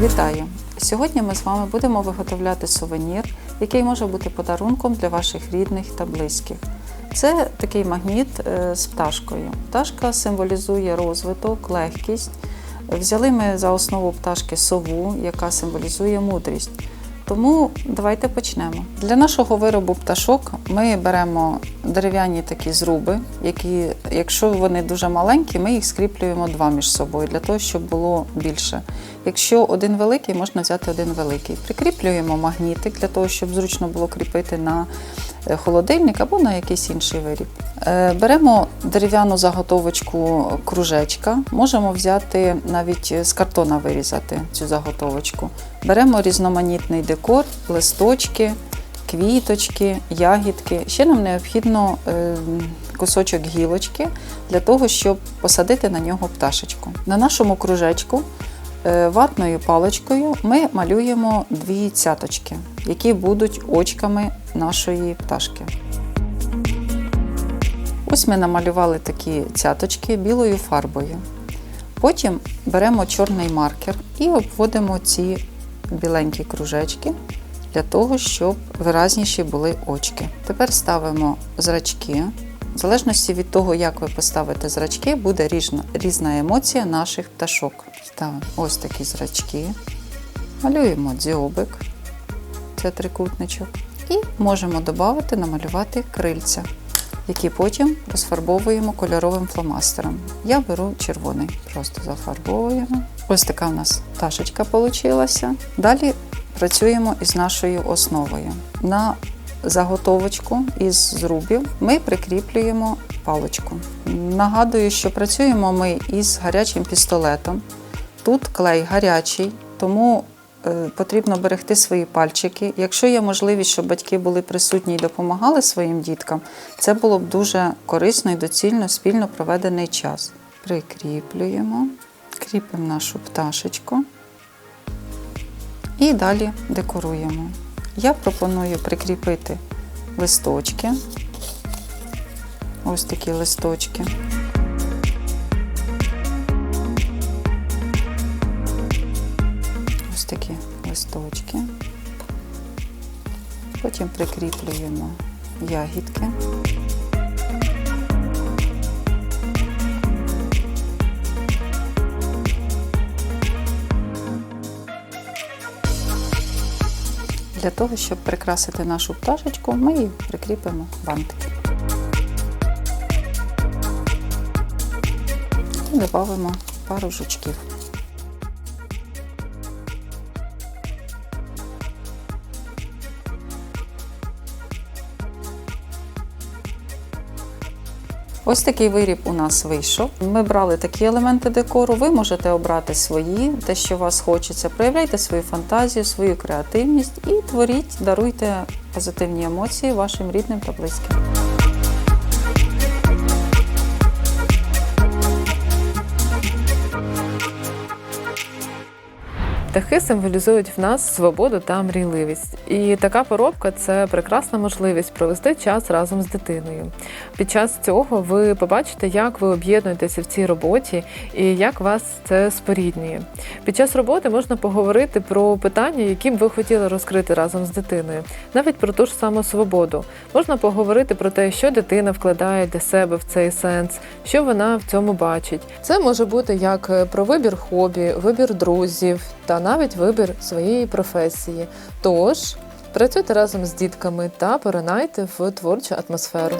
Вітаю! Сьогодні ми з вами будемо виготовляти сувенір, який може бути подарунком для ваших рідних та близьких. Це такий магніт е, з пташкою. Пташка символізує розвиток, легкість. Взяли ми за основу пташки сову, яка символізує мудрість. Тому давайте почнемо. Для нашого виробу пташок ми беремо дерев'яні такі зруби, які, якщо вони дуже маленькі, ми їх скріплюємо два між собою для того, щоб було більше. Якщо один великий, можна взяти один великий. Прикріплюємо магнітик для того, щоб зручно було кріпити на холодильник або на якийсь інший виріб. Е, Беремо дерев'яну заготовочку кружечка, можемо взяти навіть з картона вирізати цю заготовочку. Беремо різноманітний декор, листочки, квіточки, ягідки. Ще нам необхідно е, кусочок гілочки для того, щоб посадити на нього пташечку. На нашому кружечку ватною паличкою ми малюємо дві цяточки, які будуть очками нашої пташки. Ось ми намалювали такі цяточки білою фарбою. Потім беремо чорний маркер і обводимо ці біленькі кружечки для того, щоб виразніші були очки. Тепер ставимо зрачки. В залежності від того, як ви поставите зрачки, буде різна, різна емоція наших пташок. Ставимо ось такі зрачки, малюємо дзьобик, це трикутничок, і можемо додати, намалювати крильця, які потім розфарбовуємо кольоровим фломастером. Я беру червоний, просто зафарбовуємо. Ось така у нас пташечка вийшла. Далі працюємо із нашою основою. На заготовочку із зрубів ми прикріплюємо паличку. Нагадую, що працюємо ми із гарячим пістолетом. Тут клей гарячий, тому е, потрібно берегти свої пальчики. Якщо є можливість, щоб батьки були присутні і допомагали своїм діткам, це було б дуже корисно і доцільно спільно проведений час. Прикріплюємо, кріпимо нашу пташечку і далі декоруємо. Я пропоную прикріпити листочки. Ось такі листочки. Ось такі листочки. Потім прикріплюємо ягідки. Для того, щоб прикрасити нашу пташечку, ми її прикріпимо бантики. І додамо пару жучків. Ось такий виріб у нас вийшов. Ми брали такі елементи декору. Ви можете обрати свої, те, що вас хочеться. Проявляйте свою фантазію, свою креативність і творіть, даруйте позитивні емоції вашим рідним та близьким. Птахи символізують в нас свободу та мрійливість. І така поробка це прекрасна можливість провести час разом з дитиною. Під час цього ви побачите, як ви об'єднуєтеся в цій роботі і як вас це споріднює. Під час роботи можна поговорити про питання, які б ви хотіли розкрити разом з дитиною, навіть про ту ж саму свободу. Можна поговорити про те, що дитина вкладає для себе в цей сенс, що вона в цьому бачить. Це може бути як про вибір хобі, вибір друзів та навіть вибір своєї професії. Тож працюйте разом з дітками та поринайте в творчу атмосферу.